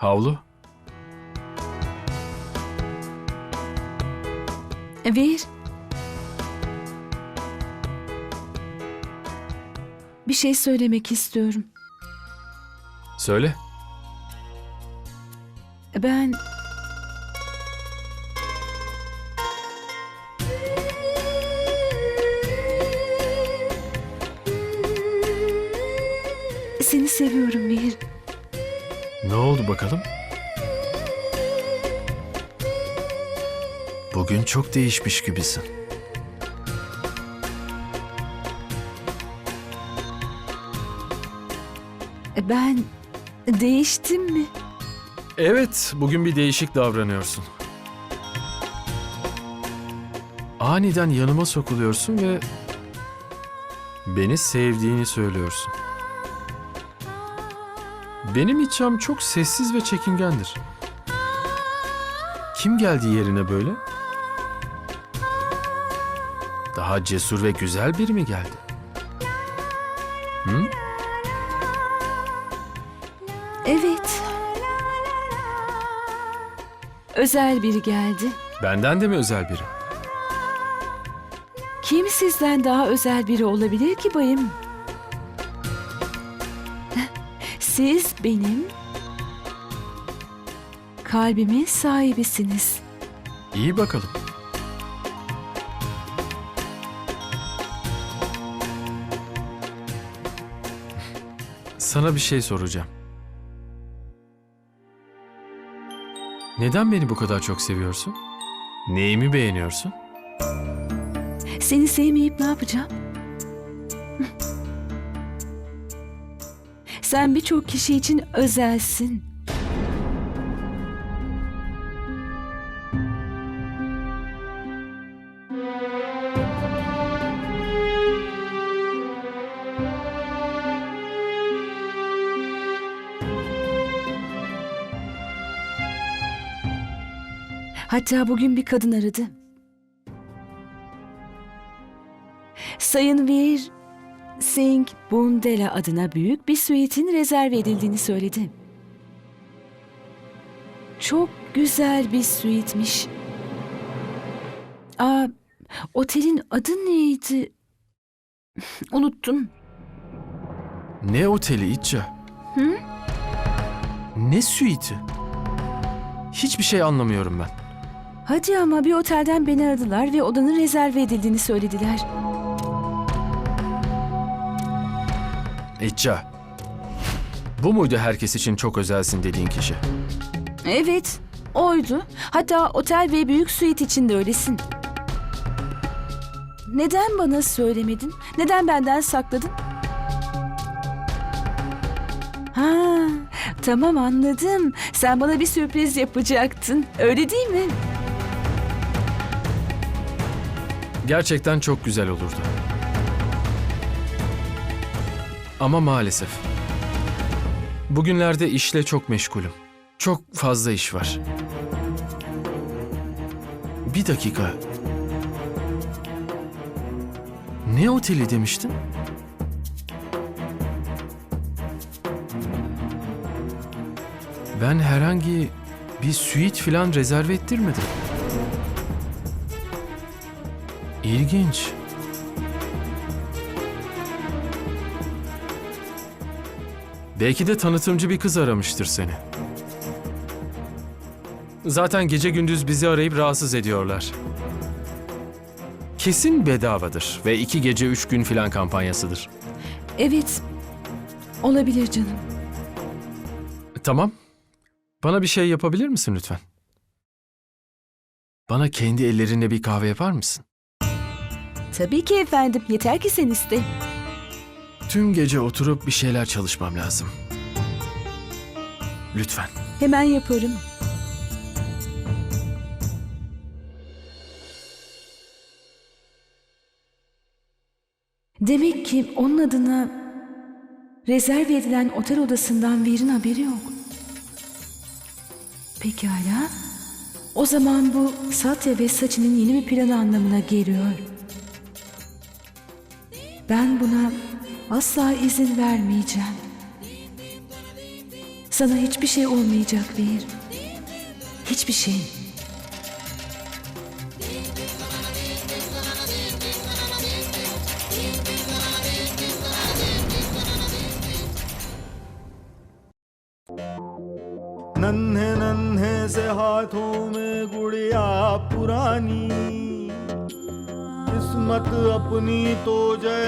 Havlu? Ver. Bir şey söylemek istiyorum. Söyle. Ben... Seni seviyorum Mihir. Ne oldu bakalım? Bugün çok değişmiş gibisin. Ben değiştim mi? Evet, bugün bir değişik davranıyorsun. Aniden yanıma sokuluyorsun ve beni sevdiğini söylüyorsun. Benim içim çok sessiz ve çekingendir. Kim geldi yerine böyle? Daha cesur ve güzel biri mi geldi? Hı? Evet. Özel biri geldi. Benden de mi özel biri? Kim sizden daha özel biri olabilir ki bayım? Siz benim kalbimin sahibisiniz. İyi bakalım. Sana bir şey soracağım. Neden beni bu kadar çok seviyorsun? Neyimi beğeniyorsun? Seni sevmeyip ne yapacağım? Sen birçok kişi için özelsin. Hatta bugün bir kadın aradı. Sayın Veer Singh Bundela adına büyük bir suite'in rezerve edildiğini söyledi. Çok güzel bir suite'miş. Aa, otelin adı neydi? Unuttum. Ne oteli İtça? Hı? Ne suite'i? Hiçbir şey anlamıyorum ben. Hadi ama bir otelden beni aradılar ve odanın rezerve edildiğini söylediler. İtça. Bu muydu herkes için çok özelsin dediğin kişi? Evet, oydu. Hatta otel ve büyük suite için de öylesin. Neden bana söylemedin? Neden benden sakladın? Ha, tamam anladım. Sen bana bir sürpriz yapacaktın. Öyle değil mi? Gerçekten çok güzel olurdu. Ama maalesef. Bugünlerde işle çok meşgulüm. Çok fazla iş var. Bir dakika. Ne oteli demiştin? Ben herhangi bir suite falan rezerve ettirmedim. İlginç. Belki de tanıtımcı bir kız aramıştır seni. Zaten gece gündüz bizi arayıp rahatsız ediyorlar. Kesin bedavadır ve iki gece üç gün filan kampanyasıdır. Evet. Olabilir canım. Tamam. Bana bir şey yapabilir misin lütfen? Bana kendi ellerinle bir kahve yapar mısın? Tabii ki efendim. Yeter ki sen iste. Tüm gece oturup bir şeyler çalışmam lazım. Lütfen. Hemen yaparım. Demek ki onun adına rezerve edilen otel odasından Veer'in haberi yok. Pekala. O zaman bu Satya ve Saçı'nın yeni bir planı anlamına geliyor. Ben buna asla izin vermeyeceğim. Sana hiçbir şey olmayacak Veer. Hiçbir şey. नन्हे नन्हे से हाथों में गुड़िया पुरानी किस्मत अपनी तो जैसे